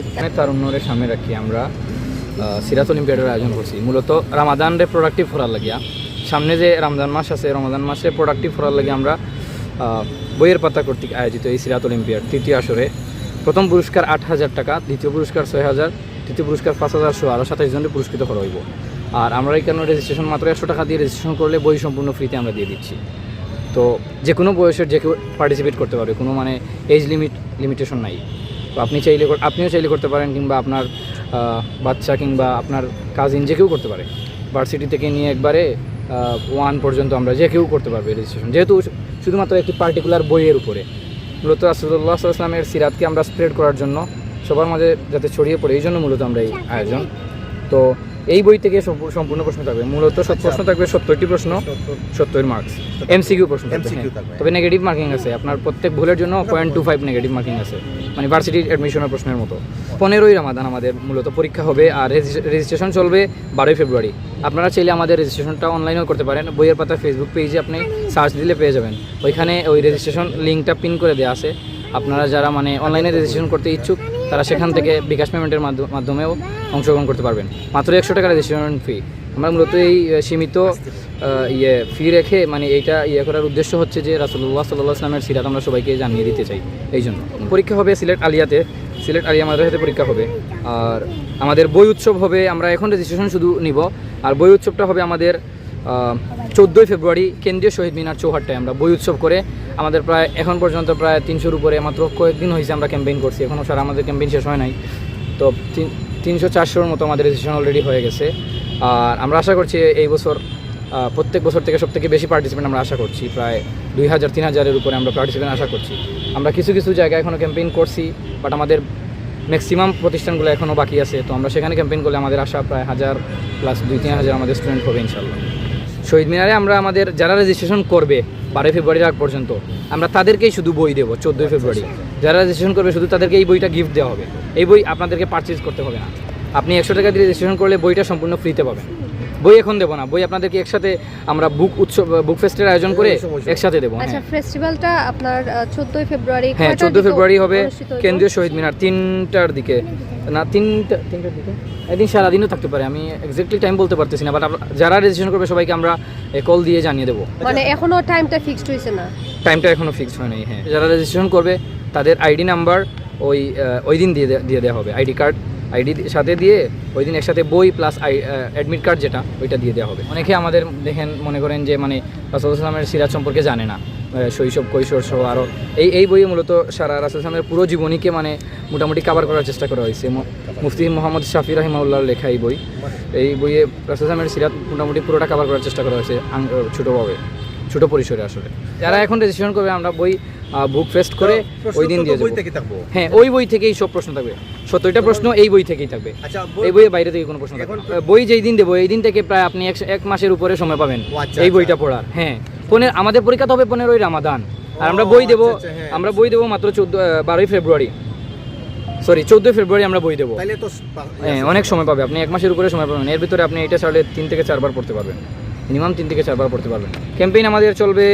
এখানে তারুণ্যরে সামনে রাখি আমরা সিরাত অলিম্পিয়াডের আয়োজন করছি। মূলত রামাদান রে প্রোডাক্টিভ করার লাগিয়া, সামনে যে রমজান মাস আছে, রমাদান মাসে প্রোডাক্টিভ করার লাগে আমরা বইয়ের পাতা কর্তৃক আয়োজিত এই সিরাত অলিম্পিয়াড তৃতীয় আসরে। প্রথম পুরস্কার আট হাজার টাকা, দ্বিতীয় পুরস্কার ছয় হাজার, তৃতীয় পুরস্কার পাঁচ হাজার শো আরও সাতাইশ জনকে পুরস্কৃত করা হইব। আর আমরা এখানে রেজিস্ট্রেশন মাত্র একশো টাকা দিয়ে রেজিস্ট্রেশন করলে বই সম্পূর্ণ ফ্রিতে আমরা দিয়ে দিচ্ছি। তো যে কোনো বয়সের যে কেউ পার্টিসিপেট করতে পারবে, কোনো মানে এজ লিমিট লিমিটেশন নাই। তো আপনি চাইলে আপনিও চাইলে করতে পারেন কিংবা আপনার বাচ্চা কিংবা আপনার কাজিন যে কেউ করতে পারে। ভার্সিটি থেকে নিয়ে একবারে ওয়ান পর্যন্ত আমরা যে কেউ করতে পারবে রেজিস্ট্রেশন যেহেতু শুধুমাত্র একটি পার্টিকুলার বইয়ের উপরে। মূলত আসদুল্লাহ আসলামের সিরাতকে আমরা স্প্রেড করার জন্য সবার মাঝে যাতে ছড়িয়ে পড়ে, এই জন্য মূলত আমরা এই আয়োজন। তো এই বই থেকে সম্পূ- সম্পূর্ণ প্রশ্ন থাকবে। মূলত সব প্রশ্ন থাকবে সত্তরটি প্রশ্ন সত্তর। মার্কস এমসিকিউ প্রশ্ন হ্যাঁ। তবে নেগেটিভ মার্কিং আছে। আপনার প্রত্যেক ভুলের জন্য point two five negative marking আছে। মানে ভার্সিটি অ্যাডমিশনের প্রশ্নের মতো। পনেরোই রামাদান আমাদের মূলত পরীক্ষা হবে আর রেজিস্ট্রেশন চলবে বারোই ফেব্রুয়ারি আপনারা চাইলে আমাদের রেজিস্ট্রেশনটা অনলাইনেও করতে পারেন। বইয়ের পাতা ফেসবুক পেজে আপনি সার্চ দিলে পেয়ে যাবেন। ওইখানে ওই রেজিস্ট্রেশন লিঙ্কটা পিন করে দেওয়া আছে। আপনারা যারা মানে অনলাইনে রেজিস্ট্রেশন করতে ইচ্ছুক তারা সেখান থেকে বিকাশ পেমেন্টের মাধ্য- মাধ্যমেও অংশগ্রহণ করতে পারবেন। মাত্র একশো টাকা রেজিস্ট্রেশন ফি আমরা মূলত এই সীমিত ইয়ে ফি রেখে মানে এইটা ইয়ে করার উদ্দেশ্য হচ্ছে যে রাসুল্লাহ সাল্লাহ আসলামের সিরাত আমরা সবাইকে জানিয়ে দিতে চাই। এই জন্য। পরীক্ষা হবে সিলেট আলিয়াতে। সিলেট আলিয়া মাদ্রাসাতে পরীক্ষা হবে। আর আমাদের বই উৎসব হবে, আমরা এখন রেজিস্ট্রেশন শুধু নিব। আর বই উৎসবটা হবে আমাদের চোদ্দোই ফেব্রুয়ারি কেন্দ্রীয় শহীদ মিনার চৌহাট্টায় আমরা বই উৎসব করে আমাদের প্রায়, এখন পর্যন্ত প্রায় তিনশোর উপরে মাত্র কয়েকদিন হয়েছে আমরা ক্যাম্পেইন করছি। এখনও স্যার, আমাদের ক্যাম্পেইন শেষ হয় নাই। তো তিন তিনশো চারশোর মতো আমাদের রেজিস্ট্রেশন অলরেডি হয়ে গেছে। আর আমরা আশা করছি এই বছর প্রত্যেক বছর থেকে সব থেকে বেশি পার্টিসিপেন্ট আমরা আশা করছি, প্রায় দুই হাজার, তিন হাজারের উপরে আমরা পার্টিসিপেন্ট আশা করছি। আমরা কিছু কিছু জায়গায় এখনও ক্যাম্পেইন করছি বাট আমাদের ম্যাক্সিমাম প্রতিষ্ঠানগুলো এখনও বাকি আছে। তো আমরা সেখানে ক্যাম্পেইন করলে আমাদের আশা প্রায় হাজার প্লাস দুই, তিন হাজার আমাদের স্টুডেন্ট হবে ইনশাল্লাহ শহীদ মিনারে আমরা আমাদের যারা রেজিস্ট্রেশন করবে বারোই ফেব্রুয়ারির আগ পর্যন্ত আমরা তাদেরকেই শুধু বই দেবো চোদ্দোই ফেব্রুয়ারি। যারা রেজিস্ট্রেশন করবে শুধু তাদেরকে এই বইটা গিফট দেওয়া হবে। এই বই আপনাদেরকে পারচেজ করতে হবে না। আপনি একশো টাকা দিয়ে রেজিস্ট্রেশন করলে বইটা সম্পূর্ণ ফ্রিতে পাবেন। বই এখন দেবো না। বই আপনাদেরকে একসাথে আমরা বুক উৎসব বুক ফেস্টের আয়োজন করে একসাথে দেবো আচ্ছা হ্যাঁ ফেস্টিভ্যালটা আপনার চোদ্দই ফেব্রুয়ারি হ্যাঁ কয়টার চোদ্দ দিকে ফেব্রুয়ারি হবে কেন্দ্রীয় শহীদ মিনার তিনটার দিকে। না তিনটা তিনটার দিকে? একদিন সারাদিনও থাকতে পারে আমি এক্স্যাক্টলি টাইম বলতে পারতেছি না বাট যারা রেজিস্ট্রেশন করবে সবাইকে আমরা কল দিয়ে জানিয়ে দেবো। মানে এখনও টাইমটা ফিক্সড হয়েছে না? টাইমটা এখনও ফিক্সড হয়নি হ্যাঁ। যারা রেজিস্ট্রেশন করবে তাদের আইডি নাম্বার ওই ওই দিন দিয়ে দে- দিয়ে দেওয়া হবে আইডি কার্ড আইডি সাথে দিয়ে ওই দিন একসাথে বই প্লাস আই অ্যাডমিট কার্ড যেটা, ওইটা দিয়ে দেওয়া হবে। অনেকে আমাদের দেখেন, মনে করেন যে মানে রাসুল ইসলামের সিরাজ সম্পর্কে জানে না। শৈশব, কৈশোর সহ আরও এই এই বইয়ে মূলত সারা রাসুল ইসলামের পুরো জীবনীকে মানে মোটামুটি কাভার করার চেষ্টা করা হয়েছে। মুফতি মোহাম্মদ শাফি রাহিমাউল্লাহর লেখা এই বই। এই বইয়ে রাসুল ইসলামের সিরাত মোটামুটি পুরোটা কাভার করার চেষ্টা করা হয়েছে ছোটোভাবে। ছোট পরিসরে আসলে। যারা এখন রেজিস্ট্রেশন করবে আমরা বই বুক ফেস্ট করে ওই দিন দিয়ে হ্যাঁ ওই বই থেকেই সব প্রশ্ন থাকবে। সত্তরটা প্রশ্ন এই বই থেকেই থাকবে। আচ্ছা এই বইয়ের বাইরে থেকে কোনো প্রশ্ন। বই যেই দিন দেবো এই দিন থেকে প্রায় আপনি এক মাসের উপরে সময় পাবেন আচ্ছা, এই আচ্ছা। বইটা পড়ার। হ্যাঁ পনেরো আমাদের পরীক্ষা তো হবে পনেরোই রামাদান। আর আমরা বই দেবো আচ্ছা, আচ্ছা, হ্যাঁ। আমরা বই দেবো মাত্র চোদ্দ বারোই ফেব্রুয়ারি। সরি চোদ্দোই ফেব্রুয়ারি আমরা বই দেবো। হ্যাঁ অনেক সময় পাবে। আপনি এক মাসের উপরে সময় পাবেন এর ভিতরে আপনি এটা ছাড়লে তিন থেকে চারবার পড়তে পারবেন। মিনিমাম তিন থেকে চারবার পড়তে পারবেন। ক্যাম্পেইন আমাদের চলবে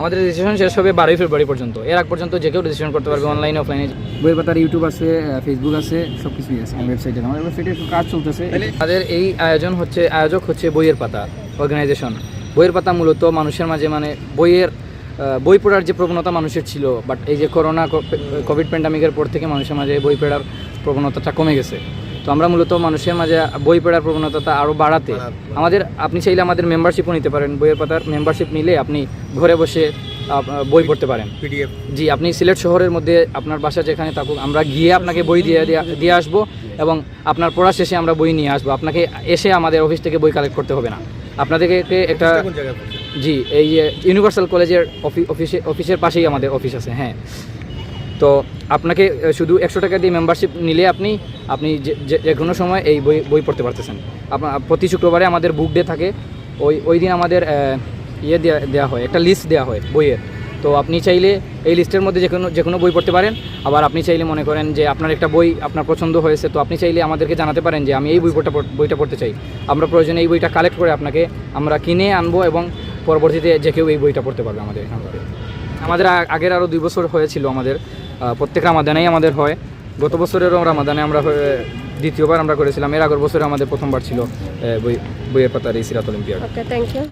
আমাদের রেজিস্ট্রেশন শেষ হবে বারোই ফেব্রুয়ারি পর্যন্ত। এর আগ পর্যন্ত যে কেউ রেজিস্ট্রেশন করতে পারবে অনলাইনে অফলাইনে বইয়ের পাতার ইউটিউব আছে ফেসবুক আছে সব কিছুই আছে। আমার ওয়েবসাইটে আমার ওয়েবসাইটে কাজ চলতেছে। তাদের এই আয়োজন হচ্ছে আয়োজক হচ্ছে বইয়ের পাতা অর্গানাইজেশন বইয়ের পাতা মূলত মানুষের মাঝে মানে বইয়ের বই পড়ার যে প্রবণতা মানুষের ছিল বাট এই যে করোনা কোভিড প্যান্ডামিকের পর থেকে মানুষের মাঝে বই পড়ার প্রবণতাটা কমে গেছে। তো আমরা মূলত মানুষের মাঝে বই পড়ার প্রবণতাটা আরও বাড়াতে। আমাদের আপনি চাইলে আমাদের মেম্বারশিপও নিতে পারেন। বইয়ের পাতার মেম্বারশিপ নিলে আপনি ঘরে বসে বই পড়তে পারেন। পিডিএফ জি আপনি সিলেট শহরের মধ্যে আপনার বাসা যেখানে থাকুক আমরা গিয়ে আপনাকে বই দিয়ে দিয়ে আসব এবং আপনার পড়া শেষে আমরা বই নিয়ে আসব। আপনাকে এসে আমাদের অফিস থেকে বই কালেক্ট করতে হবে না। আপনাদেরকে একটা? জি এই ইউনিভার্সাল কলেজের অফি- অফিসে অফিসের পাশেই আমাদের অফিস আছে হ্যাঁ। তো আপনাকে শুধু একশো টাকা দিয়ে মেম্বারশিপ নিলে আপনি আপনি যে- কোনো সময় এই বই বই পড়তে পারতেছেন। আপনার প্রতি শুক্রবারে আমাদের বুক ডে থাকে, ওই ওই দিন আমাদের ইয়ে দেওয়া দেওয়া হয়, একটা লিস্ট দেওয়া হয় বইয়ের। তো আপনি চাইলে এই লিস্টের মধ্যে যে কোনো যে কোনো বই পড়তে পারেন, আবার আপনি চাইলে মনে করেন যে আপনার একটা বই আপনার পছন্দ হয়েছে, তো আপনি চাইলে আমাদেরকে জানাতে পারেন যে আমি এই বই পড়তে, বইটা পড়তে চাই। আমরা প্রয়োজনে এই বইটা কালেক্ট করে আপনাকে আমরা কিনে আনব এবং পরবর্তীতে যে কেউ এই বইটা পড়তে পারবে আমাদের এখান থেকে। আমাদের আগের আরও দুই বছর হয়েছিল আমাদের প্রত্যেক রামাদানেই আমাদের হয়। গত বছরেরও রামাদানে আমরা দ্বিতীয়বার আমরা করেছিলাম। এর আগের বছরে আমাদের প্রথমবার ছিল বই বইয়ের পাতার এই সিরাত ওকে থ্যাংক ইউ